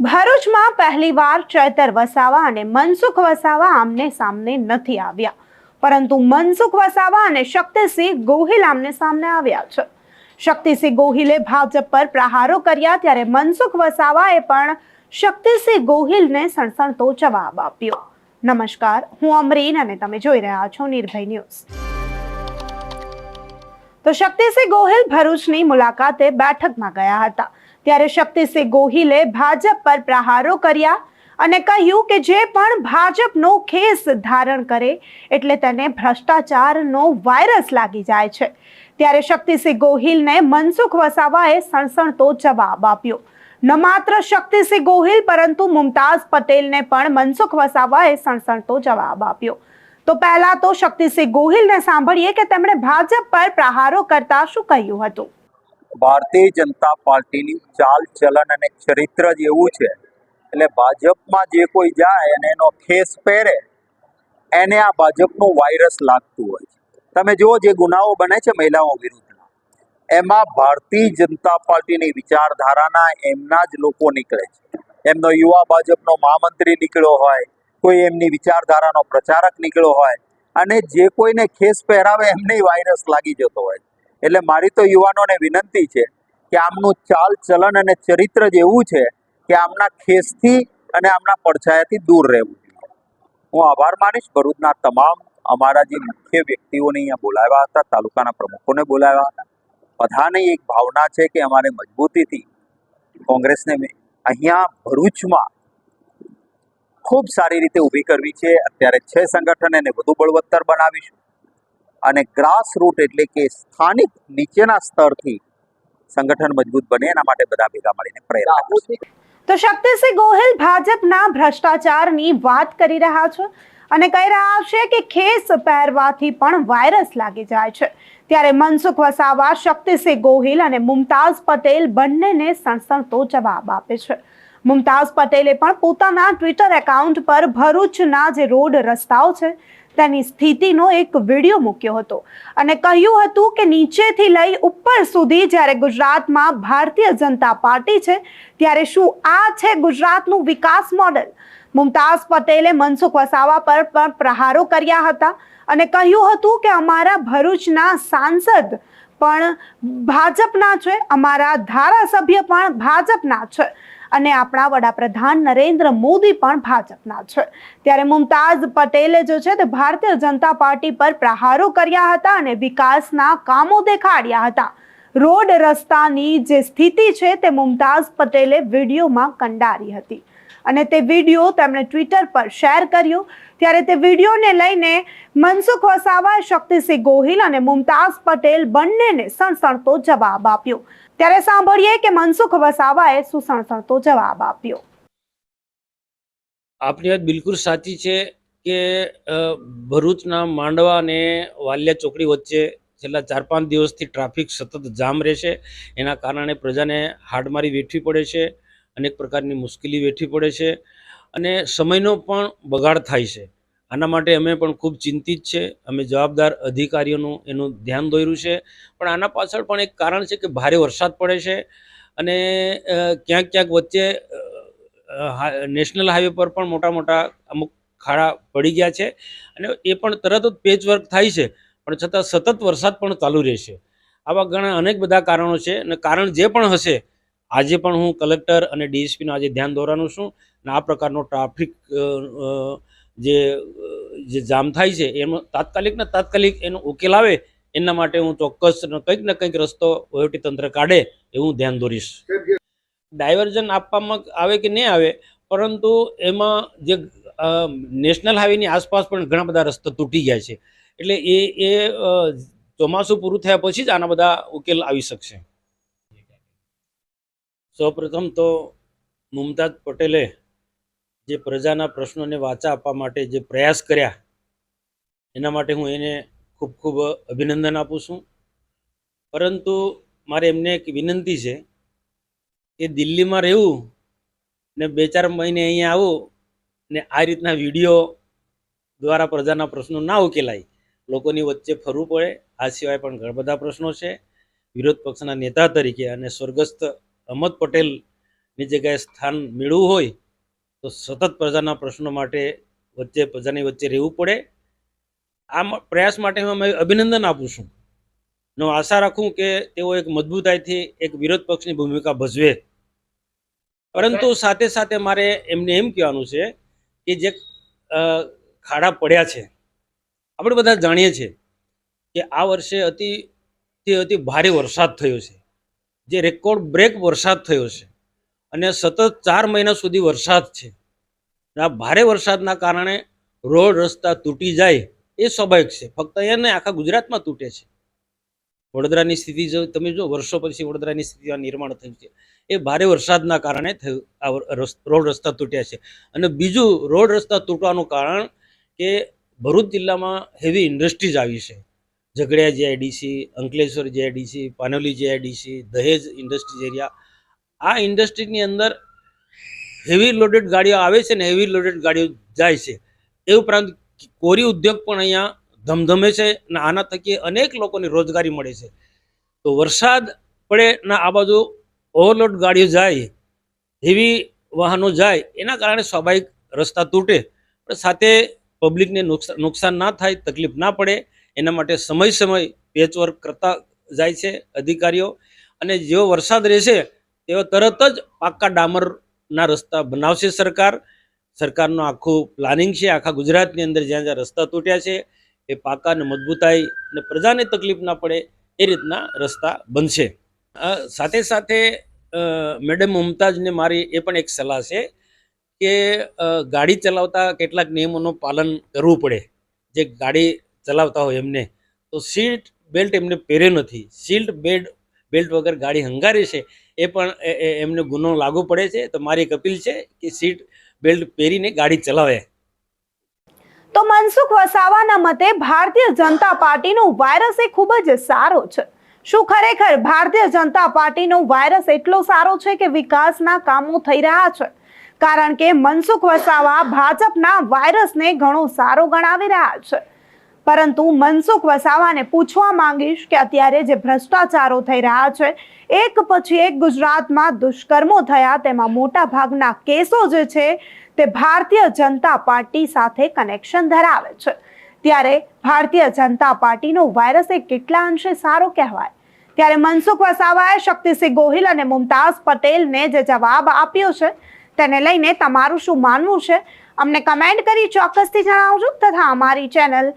ભરૂચમાં પહેલીવાર ચૈતર વસાવા અને મનસુખ વસાવા આમને સામને નથી આવ્યા. પરંતુ મનસુખ વસાવા અને શક્તિસિંહ ગોહિલ આમને સામને આવ્યા છે. શક્તિસિંહ ગોહિલે ભાજપ પર પ્રહારો કર્યા ત્યારે મનસુખ વસાવાએ પણ શક્તિસિંહ ગોહિલને સણસણતો જવાબ આપ્યો. નમસ્કાર, હું અમરીન અને તમે જોઈ રહ્યા છો નિર્ભય ન્યૂઝ. તો શક્તિસિંહ ગોહિલ ભરૂચની મુલાકાતે બેઠકમાં ગયા હતા. ત્યારે શક્તિસિંહ ગોહિલે ભાજપ પર પ્રહારો કર્યા અને કહ્યું કે જે પણ ભાજપનો ખેસ ધારણ કરે એટલે તેને ભ્રષ્ટાચારનો વાયરસ લાગી જાય છે. ત્યારે શક્તિસિંહ ગોહિલને મનસુખ વસાવાએ સણસણતો જવાબ આપ્યો. ન માત્ર શક્તિસિંહ ગોહિલ, પરંતુ મુમતાઝ પટેલને પણ મનસુખ વસાવાએ સણસણતો જવાબ આપ્યો. તો પહેલા તો શક્તિસિંહ ગોહિલને સાંભળીએ કે તેમણે ભાજપ પર પ્રહારો કરતા શું કહ્યું હતું? ભારતીય જનતા પાર્ટીની ચાલ ચલન અને ચરિત્ર જ એવું છે. એટલે ભાજપમાં જે કોઈ જાય અને એનો ખેસ પહેરે, એને આ ભાજપનું વાયરસ લાગતું હોય છે. તમે જુઓ જે ગુનાઓ બને છે મહિલાઓ વિરુદ્ધના, એમાં ભારતીય જનતા પાર્ટીની વિચારધારાના એમના જ લોકો નીકળે છે. એમનો યુવા ભાજપનો મહામંત્રી નીકળ્યો હોય, કોઈ એમની વિચારધારાનો પ્રચારક નીકળ્યો હોય, અને જે કોઈને ખેસ પહેરાવે એમને વાયરસ લાગી જતો હોય એટલે મારી તો યુવાનોને વિનંતી છે કે આમનું ચાલ ચલન અને ચરિત્ર જ એવું છે કે આમના ખેસથી અને આમના પડછાયાથી દૂર રહેવું હું આભાર માનીશ. ભરૂચના તમામ અમારા જે મુખ્ય વ્યક્તિઓને અહીંયા બોલાવ્યા હતા, તાલુકાના પ્રમુખોને બોલાવ્યા હતા, બધાની એક ભાવના છે કે અમારે મજબૂતીથી કોંગ્રેસને અહીંયા ભરૂચમાં ખૂબ સારી રીતે ઊભી કરવી છે. અત્યારે છે સંગઠન એને વધુ બળવત્તર બનાવીશું. અને ગ્રાસ રૂટ એટલે કે સ્થાનિક નીચેના સ્તરથી સંગઠન મજબૂત બને એના માટે બધા ભેગા મળીને પ્રયત્ન તો શક્તિસિંહ ગોહિલ ભાજપના ભ્રષ્ટાચારની વાત કરી રહ્યા છે અને કહી રહ્યા છે કે ખેસ પહેરવાથી પણ વાયરસ લાગી જાય છે. ત્યારે મનસુખ વસાવા શક્તિસિંહ ગોહિલ અને મુમતાઝ પટેલ બંનેને સણસણતો જવાબ આપે છે. મુમતાઝ પટેલે પણ પોતાના ટ્વિટર એકાઉન્ટ પર ભરૂચના જે રોડ રસ્તાઓ છે તેની સ્થિતિનો એક વીડિયો મૂક્યો હતો અને કહ્યું હતું કે નીચેથી લઈ ઉપર સુધી જ્યારે ગુજરાતમાં ભારતીય જનતા પાર્ટી છે, ત્યારે શું આ છે ગુજરાતનું વિકાસ મોડલ? મુમતાઝ પટેલે મનસુખ વસાવા પર પણ પ્રહારો કર્યા હતા અને કહ્યું હતું કે અમારા ભરૂચના સાંસદ પણ ભાજપના છે, અમારા ધારાસભ્ય પણ ભાજપના છે અને આપણા વડાપ્રધાન નરેન્દ્ર મોદી પણ ભાજપના છે. ત્યારે મુમતાઝ પટેલે જો છે તે ભારતીય જનતા પાર્ટી પર પ્રહારો કર્યા હતા અને વિકાસના કામો દેખાડ્યા હતા. રોડ રસ્તાની જે સ્થિતિ છે તે મુમતાઝ પટેલે વિડીયોમાં કંડારી હતી. અને તે વીડિયો તેમણે ટ્વિટર પર શેર કર્યો. ત્યારે તે વિડીયોને લઈને મનસુખ વસાવા, શક્તિસિંહ ગોહિલ અને મુમતાઝ પટેલ બંનેને સણસણતો જવાબ આપ્યો. ત્યારે સાંભળીએ કે મનસુખ વસાવાએ શું સણસણતો જવાબ આપ્યો. આપની વાત બિલકુલ સાચી છે કે ભરૂચના માંડવા અને વાલિયા ચોકડી વચ્ચે છેલ્લા ચાર પાંચ દિવસથી ટ્રાફિક સતત જામ રહેશે. એના કારણે પ્રજાને હાડમારી વેઠવી પડે છે. અનેક પ્રકારની મુશ્કેલી વેઠવી પડે છે અને સમયનો પણ બગાડ થાય છે. આના માટે અમે પણ ખૂબ ચિંતિત છે. અમે જવાબદાર અધિકારીઓનું એનું ધ્યાન દોર્યું છે. પણ આના પાછળ પણ એક કારણ છે કે ભારે વરસાદ પડે છે અને ક્યાંક ક્યાંક વચ્ચે નેશનલ હાઈવે પર પણ મોટા મોટા અમુક ખાડા પડી ગયા છે અને એ પણ તરત જ પેચવર્ક થાય છે. પણ છતાં સતત વરસાદ પણ ચાલુ રહેશે. આવા ઘણા અનેક બધા કારણો છે અને કારણ જે પણ હશે આજે પણ હું કલેક્ટર અને ડીએસપીનું આજે ધ્યાન દોરવાનું છું અને આ પ્રકારનો ટ્રાફિક જે જે જામ થાય છે એનો તાત્કાલિક ને તાત્કાલિક એનો ઉકેલ આવે, એના માટે હું ચોક્કસ કંઈક ને કંઈક રસ્તો તંત્ર કાઢે એવું ધ્યાન દોરીશ. ડાયવર્ઝન આપવામાં આવે કે નહીં આવે, પરંતુ એમાં જે નેશનલ હાઈવેની આસપાસ પણ ઘણા બધા રસ્તા તૂટી ગયા છે. એટલે એ એ ચોમાસું પૂરું થયા પછી જ આના બધા ઉકેલ આવી શકશે. સૌપ્રથમ તો મુમતાજ પટેલે જે પ્રજાના પ્રશ્નોને વાચા આપવા માટે જે પ્રયાસ કર્યા, એના માટે હું એને ખૂબ ખૂબ અભિનંદન આપું છું. પરંતુ મારે એમને એક વિનંતી છે કે દિલ્હીમાં રહેવું ને બે ચાર મહિને અહીંયા આવું ને આ રીતના વીડિયો દ્વારા પ્રજાના પ્રશ્નો ના ઉકેલાય. લોકોની વચ્ચે ફરવું પડે, આ સિવાય પણ ઘણા બધા પ્રશ્નો છે. વિરોધ પક્ષના નેતા તરીકે અને સ્વર્ગસ્થ અહમદ પટેલની જગ્યાએ સ્થાન મેળવવું હોય તો સતત પ્રજાના પ્રશ્નો માટે વચ્ચે પ્રજાની વચ્ચે રહેવું પડે. આ પ્રયાસ માટે હું અમે અભિનંદન આપું છું. ને હું આશા રાખું કે તેઓ એક મજબૂતાઈથી એક વિરોધ પક્ષની ભૂમિકા ભજવે. પરંતુ સાથે સાથે મારે એમને એમ કહેવાનું છે કે જે ખાડા પડ્યા છે આપણે બધા જાણીએ છીએ કે આ વર્ષે અતિ તે અતિ ભારે વરસાદ થયો છે. જે રેકોર્ડ બ્રેક વરસાદ થયો છે અને સતત ચાર મહિના સુધી વરસાદ છે. આ ભારે વરસાદના કારણે રોડ, રસ્તા તૂટી જાય એ સ્વાભાવિક છે. ફક્ત અહીંયા નહીં, આખા ગુજરાતમાં તૂટે છે. વડોદરાની સ્થિતિ જો, તમે જો, વર્ષો પછી વડોદરાની સ્થિતિ નિર્માણ થયું છે. એ ભારે વરસાદના કારણે થયું આ રોડ, રસ્તા તૂટ્યા છે. અને બીજું, રોડ, રસ્તા તૂટવાનું કારણ કે ભરૂચ જિલ્લામાં હેવી ઇન્ડસ્ટ્રીઝ આવી છે. Jhagadia GIDC Ankleshwar GIDC Panoli GIDC Dahej industries area, આ ઇન્ડસ્ટ્રીની અંદર હેવી લોડેડ ગાડીઓ આવે છે ને હેવી લોડેડ ગાડીઓ જાય છે. એ ઉપરાંત કોરી ઉદ્યોગ પણ અહીંયા ધમધમે છે અને આના થકી અનેક લોકોને રોજગારી મળે છે. તો વરસાદ પડે ને આ બાજુ ઓવરલોડ ગાડીઓ જાય હેવી વાહનો જાય, એના કારણે સ્વાભાવિક રસ્તા તૂટે. પણ સાથે પબ્લિકને નુકસાન ના થાય, તકલીફ ના પડે એના માટે સમય સમય પેચવર્ક કરતા જાય છે અધિકારીઓ. અને જેવો વરસાદ રહેશે, તેવો તરત જ પાક્કા ડામરના રસ્તા બનાવશે સરકાર. સરકારનું આખું પ્લાનિંગ છે, આખા ગુજરાતની અંદર જ્યાં જ્યાં રસ્તા તૂટ્યા છે, એ પાકા અને મજબૂતાઈ અને પ્રજાને તકલીફ ના પડે એ રીતના રસ્તા બનશે. સાથે સાથે મેડમ મુમતાજને મારી એ પણ એક સલાહ છે કે ગાડી ચલાવતા કેટલાક નિયમોનું પાલન કરવું પડે. જે ગાડી ચલાવતા હોય એમને, તો સીટ બેલ્ટ એમને પહેર્યો નથી. સીટ બેડ, બેલ્ટ વગર ગાડી હંગારી છે, એ પણ એમને ગુનો લાગુ પડે છે. તો મારી અપીલ છે કે સીટ બેલ્ટ પહેરીને ગાડી ચલાવે. તો મનસુખ વસાવાના મતે ભારતીય જનતા પાર્ટીનો વાયરસ એ ખૂબ જ સારો છે. શું ખરેખર ભારતીય જનતા પાર્ટીનો વાયરસ એટલો સારો છે કે વિકાસના કામો થઈ રહ્યા છે? કારણ કે મનસુખ વસાવા ભાજપના વાયરસને ઘણો સારો ગણાવી રહ્યા છે. પરંતુ મનસુખ વસાવાને પૂછવા માંગીશ કે અત્યારે જે ભ્રષ્ટાચારો થઈ રહ્યા છે, એક પછી એક ગુજરાતમાં દુષ્કર્મો થયા, તેમાં મોટા ભાગના કેસો જે છે, તે ભારતીય જનતા પાર્ટી સાથે કનેક્શન ધરાવે છે. ત્યારે ભારતીય જનતા પાર્ટીનો વાયરસ એ કેટલા અંશે સારો કહેવાય? ત્યારે મનસુખ વસાવાએ શક્તિસિંહ ગોહિલ અને મુમતાઝ પટેલને જે જવાબ આપ્યો છે, તેને લઈને તમારું શું માનવું છે? અમને કમેન્ટ કરી ચોક્કસથી જણાવજો તથા અમારી ચેનલ